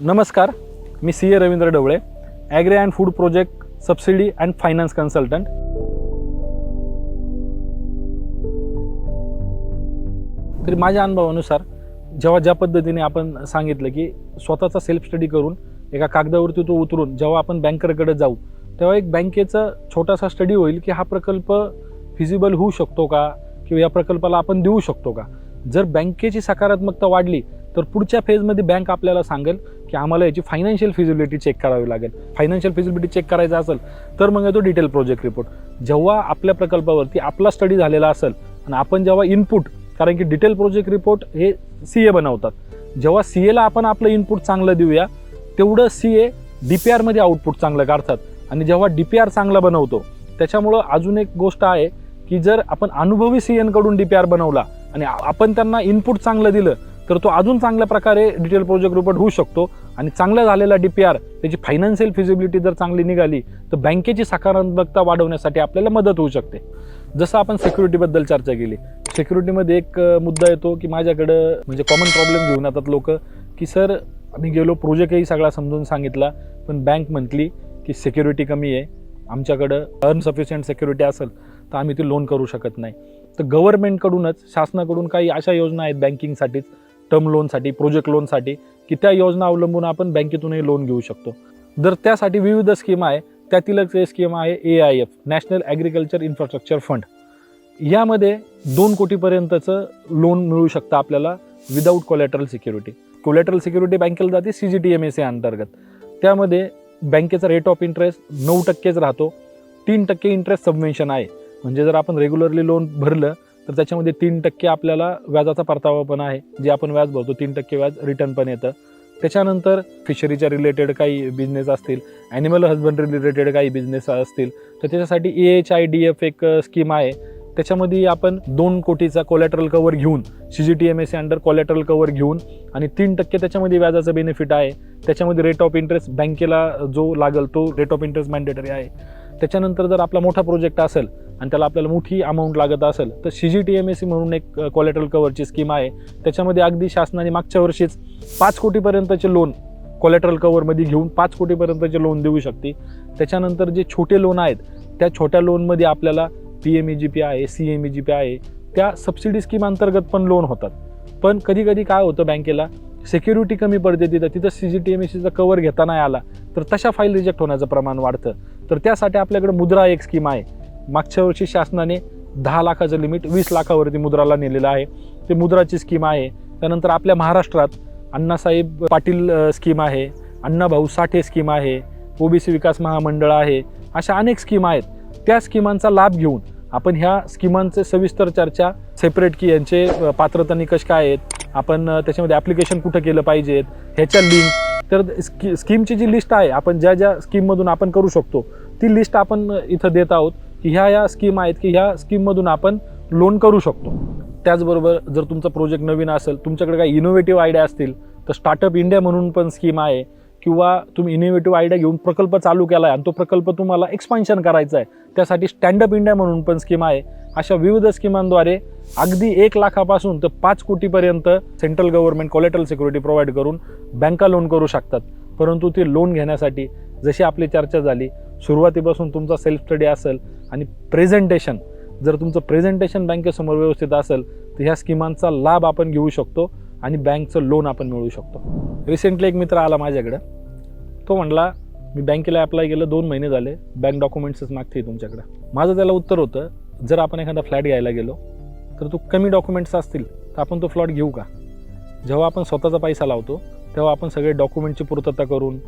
नमस्कार मी C A Ravindra Dawale agri and food project subsidy and finance consultant. तरी माझ्या अनुभवानुसार जेव्हा ज्या पद्धतीने आपण सांगितलं की स्वतःचा सेल्फ स्टडी करून एका कागदावरती तो उतरून जेव्हा आपण बँकरकडे जाऊ तेव्हा एक बँकेचा छोटासा स्टडी होईल की हा प्रकल्प फिजिबल होऊ शकतो का? किंवा या प्रकल्पाला आपण देऊ शकतो का? जर बँकेची सकारात्मकता वाढली तर पुढच्या फेजमध्ये बँक आपल्याला सांगेल की आम्हाला याची फायनान्शियल फिजिबिलिटी चेक करावी लागेल. फायनान्शियल फिजिबिलिटी चेक करायचा असेल तर मग येतो डिटेल प्रोजेक्ट रिपोर्ट जेव्हा आपल्या प्रकल्पावरती आपला स्टडी झालेला असेल आणि आपण जेव्हा इनपुट कारण की डिटेल प्रोजेक्ट रिपोर्ट हे सी ए बनवतात. जेव्हा सी एला आपण आपलं इनपुट चांगलं देऊया तेवढं सी ए डी पी आरमध्ये आउटपुट चांगलं काढतात. आणि जेव्हा डी पी आर चांगला बनवतो त्याच्यामुळं अजून एक गोष्ट आहे की जर आपण अनुभवी सी एनकडून डी पी आर बनवला आणि आपण त्यांना इनपुट चांगलं दिलं तर तो अजून चांगल्या प्रकारे डिटेल प्रोजेक्ट रिपोर्ट होऊ शकतो. आणि चांगला झालेला डी पी आर त्याची फायनान्शियल फिजिबिलिटी जर चांगली निघाली तर बँकेची सकारात्मकता वाढवण्यासाठी आपल्याला मदत होऊ शकते. जसं आपण सिक्युरिटीबद्दल चर्चा केली सिक्युरिटीमध्ये एक मुद्दा येतो की माझ्याकडं म्हणजे कॉमन प्रॉब्लेम घेऊन येतात लोक की सर आम्ही गेलो प्रोजेक्टही सगळा समजून सांगितला पण बँक म्हटली की सिक्युरिटी कमी आहे आमच्याकडं अनसफिशियंट सिक्युरिटी असेल तर आम्ही ते लोन करू शकत नाही. तर गव्हर्नमेंटकडूनच शासनाकडून काही अशा योजना आहेत बँकिंगसाठीच टर्म लोनसाठी प्रोजेक्ट लोनसाठी की त्या योजना अवलंबून आपण बँकेतूनही लोन घेऊ शकतो. जर त्यासाठी विविध स्कीम आहे त्यातीलच एक स्कीम आहे A I F national agriculture infrastructure fund यामध्ये दोन कोटीपर्यंतचं लोन मिळू शकतं आपल्याला without collateral security collateral security बँकेला जाते C G T M S A अंतर्गत. त्यामध्ये बँकेचा रेट ऑफ इंटरेस्ट नऊ टक्केच राहतो. तीन टक्के इंटरेस्ट सबमेन्शन आहे. म्हणजे जर आपण रेग्युलरली लोन भरलं तर त्याच्यामध्ये तीन टक्के आपल्याला व्याजाचा परतावा पण आहे. जे आपण व्याज भरतो तीन टक्के व्याज रिटर्न पण येतं. त्याच्यानंतर फिशरीच्या रिलेटेड काही बिझनेस असतील ॲनिमल हजबंडरी रिलेटेड काही बिझनेस असतील तर त्याच्यासाठी A H I D F एक स्कीम आहे. त्याच्यामध्ये आपण दोन कोटीचा कोलॅटरल कवर घेऊन C G T M S under collateral cover घेऊन आणि तीन टक्के त्याच्यामध्ये व्याजाचं बेनिफिट आहे. त्याच्यामध्ये रेट ऑफ इंटरेस्ट बँकेला जो लागेल तो रेट ऑफ इंटरेस्ट मॅन्डेटरी आहे. त्याच्यानंतर जर आपला मोठा प्रोजेक्ट असेल आणि त्याला आपल्याला मोठी अमाऊंट लागत असेल तर C G T M S C म्हणून एक कॉलेटरल कवरची स्कीम आहे. त्याच्यामध्ये अगदी शासनाने मागच्या वर्षीच पाच कोटीपर्यंतचे लोन कॉलेटरल कवरमध्ये घेऊन पाच कोटीपर्यंतचे लोन देऊ शकते. त्याच्यानंतर जे छोटे लोन आहेत त्या छोट्या लोनमध्ये आपल्याला P M E G P आहे C M E G P आहे त्या सबसिडी स्कीम अंतर्गत पण लोन होतात. पण कधी कधी काय होतं बँकेला सिक्युरिटी कमी पडते तिथं तिथं C G T M S सीचा कवर घेता नाही आला तर तशा फाईल रिजेक्ट होण्याचं प्रमाण वाढतं. तर त्यासाठी आपल्याकडे मुद्रा एक स्कीम आहे. मागच्या वर्षी शासनाने दहा लाखाचं लिमिट वीस लाखावरती मुद्राला नेलेलं आहे. ते मुद्राची स्कीम आहे. त्यानंतर आपल्या महाराष्ट्रात अण्णासाहेब पाटील स्कीम आहे. अण्णाभाऊ साठे स्कीम आहे. ओबीसी विकास महामंडळ आहे. अशा अनेक स्कीम आहेत. त्या स्कीमांचा लाभ घेऊन आपण ह्या स्कीमांचे सविस्तर चर्चा सेपरेट की यांचे पात्रता निकष काय आहेत? आपण त्याच्यामध्ये ॲप्लिकेशन कुठं केलं पाहिजेत? ह्याच्या लिंक तर स्की स्कीमची जी लिस्ट आहे आपण ज्या ज्या स्कीममधून आपण करू शकतो ती लिस्ट आपण इथं देत आहोत. की ह्या ह्या स्कीम आहेत की ह्या स्कीममधून आपण लोन करू शकतो. त्याचबरोबर जर तुमचा प्रोजेक्ट नवीन असेल तुमच्याकडे काही इनोव्हेटिव्ह आयडिया असतील तर स्टार्टअप इंडिया म्हणून पण स्कीम आहे. किंवा तुम्ही इनोव्हेटिव्ह आयडिया घेऊन प्रकल्प चालू केला आहे आणि तो प्रकल्प तुम्हाला एक्सपान्शन करायचा आहे त्यासाठी स्टँडअप इंडिया म्हणून पण स्कीम आहे. अशा विविध स्कीमांद्वारे अगदी एक लाखापासून तर पाच कोटीपर्यंत central government collateral security provide करून बँका लोन करू शकतात. परंतु ते लोन घेण्यासाठी जशी आपली चर्चा झाली सुरुवातीपासून तुमचा सेल्फ स्टडी असेल आणि प्रेझेंटेशन जर तुमचं प्रेझेंटेशन बँकेसमोर व्यवस्थित असेल तर ह्या स्कीमांचा लाभ आपण घेऊ शकतो आणि बँकचं लोन आपण मिळवू शकतो. रिसेंटली एक मित्र आला माझ्याकडं. तो म्हटला मी बँकेला अप्लाय केलं दोन महिने झाले बँक डॉक्युमेंट्सच मागते तुमच्याकडं. माझं त्याला उत्तर होतं जर आपण एखादा फ्लॅट घ्यायला गेलो तर तो कमी डॉक्युमेंट्स असतील तर आपण तो फ्लॉट घेऊ का? जेव्हा आपण स्वतःचा पैसा लावतो तेव्हा आपण सगळे डॉक्युमेंटची पूर्तता करून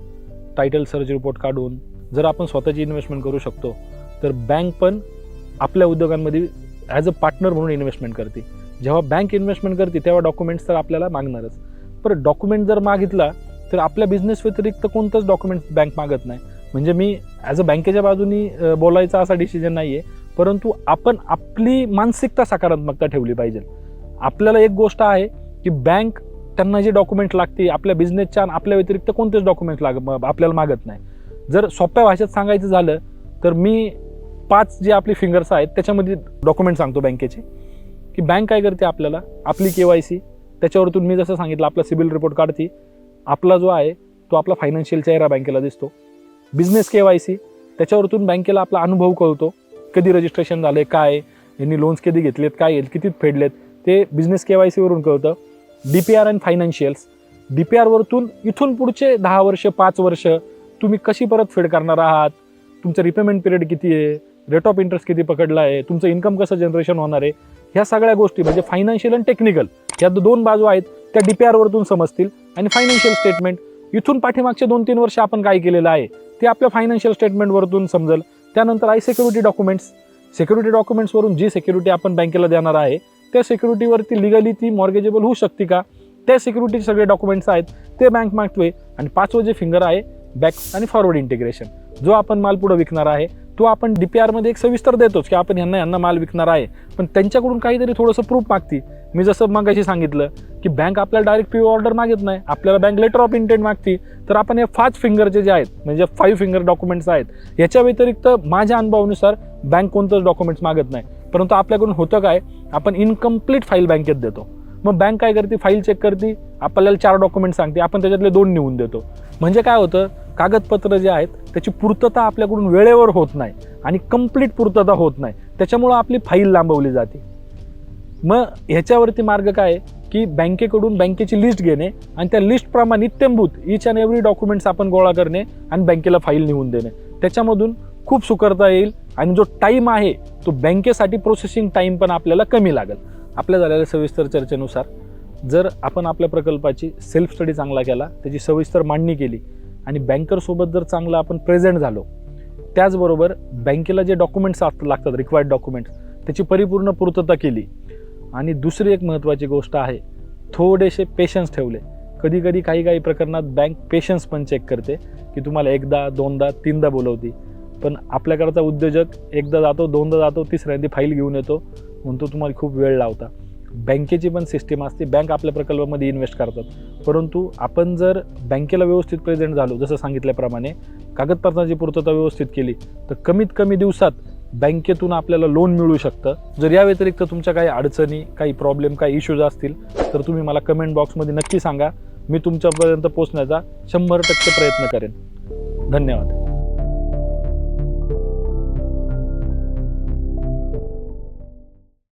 टायटल सर्च रिपोर्ट काढून जर आपण स्वतःची इन्व्हेस्टमेंट करू शकतो तर बँक पण आपल्या उद्योगांमध्ये ॲज अ पार्टनर म्हणून इन्व्हेस्टमेंट करते. जेव्हा बँक इन्व्हेस्टमेंट करते तेव्हा डॉक्युमेंट्स तर आपल्याला मागणारच. पण डॉक्युमेंट जर मागितला तर आपल्या बिझनेस व्यतिरिक्त कोणतंच डॉक्युमेंट्स बँक मागत नाही. म्हणजे मी ॲज अ बँकेच्या बाजूनी बोलायचा असा डिसिजन नाही आहे परंतु आपण आपली मानसिकता सकारात्मकता ठेवली पाहिजे. आपल्याला एक गोष्ट आहे की बँक त्यांना जे डॉक्युमेंट लागते आपल्या बिझनेसच्या आपल्या व्यतिरिक्त कोणतेच डॉक्युमेंट लाग म- आपल्याला मागत नाही. जर सोप्या भाषेत सांगायचं झालं तर मी पाच जे आपली फिंगर्स आहेत त्याच्यामध्ये डॉक्युमेंट सांगतो बँकेचे. की बँक काय करते आपल्याला? आपली के वाय सी. त्याच्यावरतून मी जसं सांगितलं आपला सिबिल रिपोर्ट काढते. आपला जो आहे तो आपला फायनान्शियल चेहरा बँकेला दिसतो. Business K Y C. त्याच्यावरतून बँकेला आपला अनुभव कळतो. कधी रजिस्ट्रेशन झाले काय? यांनी लोन्स कधी घेतलेत काय येईल किती फेडलेत? ते बिझनेस के वाय सीवरून कळतं. D P R and financials D P आरवरतून इथून पुढचे दहा वर्ष पाच वर्ष तुम्ही कशी परतफेड करणार आहात? तुमचं रिपेमेंट पिरियड किती आहे? रेट ऑफ इंटरेस्ट किती पकडला आहे? तुमचं इन्कम कसं जनरेशन होणार आहे? ह्या सगळ्या गोष्टी म्हणजे फायनान्शियल आणि टेक्निकल या दोन बाजू आहेत त्या डी पी आरवरतून समजतील. आणि फायनान्शियल स्टेटमेंट इथून पाठीमागचे दोन तीन वर्ष आपण काय केलेलं आहे ते आपल्या फायनान्शियल स्टेटमेंटवरतून समजेल. त्यानंतर आय सिक्युरिटी डॉक्युमेंट्स सिक्युरिटी डॉक्युमेंट्सवरून जी सिक्युरिटी आपण बँकेला देणार आहे त्या सिक्युरिटीवरती लिगली ती मॉर्गेजेबल होऊ शकते का? त्या सिक्युरिटी सगळे डॉक्युमेंट्स आहेत ते बँक मागतोय. आणि पाचवं जे फिंगर आहे बॅक आणि फॉरवर्ड इंटिग्रेशन जो आपण माल पुढे विकणार आहे तो आपण डी पी आरमध्ये एक सविस्तर देतोच की आपण ह्यांना यांना माल विकणार आहे. पण त्यांच्याकडून काहीतरी थोडंसं प्रूफ मागती मी जसं मगाशी सांगितलं की बँक आपल्याला डायरेक्ट पी ऑर्डर मागत नाही. आपल्याला बँक लेटर ऑफ इंटेंट मागती तर आपण हे फाच फिंगरचे जे आहेत म्हणजे फाईव्ह फिंगर डॉक्युमेंट्स आहेत याच्या व्यतिरिक्त माझ्या अनुभवानुसार बँक कोणतंच डॉक्युमेंट्स मागत नाही. परंतु आपल्याकडून होतं काय? आपण इनकम्प्लीट फाईल बँकेत देतो. मग बँक काय करते? फाईल चेक करते. आपल्याला चार डॉक्युमेंट सांगते. आपण त्याच्यातले दोन निवून देतो. म्हणजे काय होतं? कागदपत्र जे आहेत त्याची पूर्तता आपल्याकडून वेळेवर होत नाही आणि कंप्लीट पूर्तता होत नाही. त्याच्यामुळं आपली फाईल लांबवली जाते. मग ह्याच्यावरती मार्ग काय? आहे की बँकेकडून बँकेची लिस्ट घेणे आणि त्या लिस्टप्रमाणे नित्यंभूत इच अँड एव्हरी डॉक्युमेंट्स आपण गोळा करणे आणि बँकेला फाईल नेऊन देणे. त्याच्यामधून खूप सुकरता येईल आणि जो टाईम आहे तो बँकेसाठी प्रोसेसिंग टाईम पण आपल्याला कमी लागेल. आपल्या झालेल्या सविस्तर चर्चेनुसार जर आपण आपल्या प्रकल्पाची सेल्फ स्टडी चांगला केला त्याची सविस्तर मांडणी केली आणि बँकरसोबत जर चांगलं आपण प्रेझेंट झालो त्याचबरोबर बँकेला जे डॉक्युमेंट्स लागतात रिक्वायर्ड डॉक्युमेंट्स त्याची परिपूर्ण पूर्तता केली. आणि दुसरी एक महत्त्वाची गोष्ट आहे थोडेसे पेशन्स ठेवले. कधी कधी काही काही प्रकरणात बँक पेशन्स पण चेक करते की तुम्हाला एकदा दोनदा तीनदा बोलवते पण आपल्याकडचा उद्योजक एकदा जातो दोनदा जातो तिसऱ्यांदी फाईल घेऊन येतो. म्हणतो तुम्हाला खूप वेळ लावता. बँकेची पण सिस्टीम असते. बँक आपल्या प्रकल्पामध्ये इन्व्हेस्ट करतात. परंतु आपण जर बँकेला व्यवस्थित प्रेझेंट झालो जसं सांगितल्याप्रमाणे कागदपत्रांची पूर्तता व्यवस्थित केली तर कमीत कमी दिवसात बँकेतून आपल्याला लोन मिळू शकतं. जर या व्यतिरिक्त तुमच्या काही अडचणी काही प्रॉब्लेम काही इश्यूज असतील तर तुम्ही मला कमेंट बॉक्समध्ये नक्की सांगा. मी तुमच्यापर्यंत पोचण्याचा शंभर टक्के प्रयत्न करेन. धन्यवाद.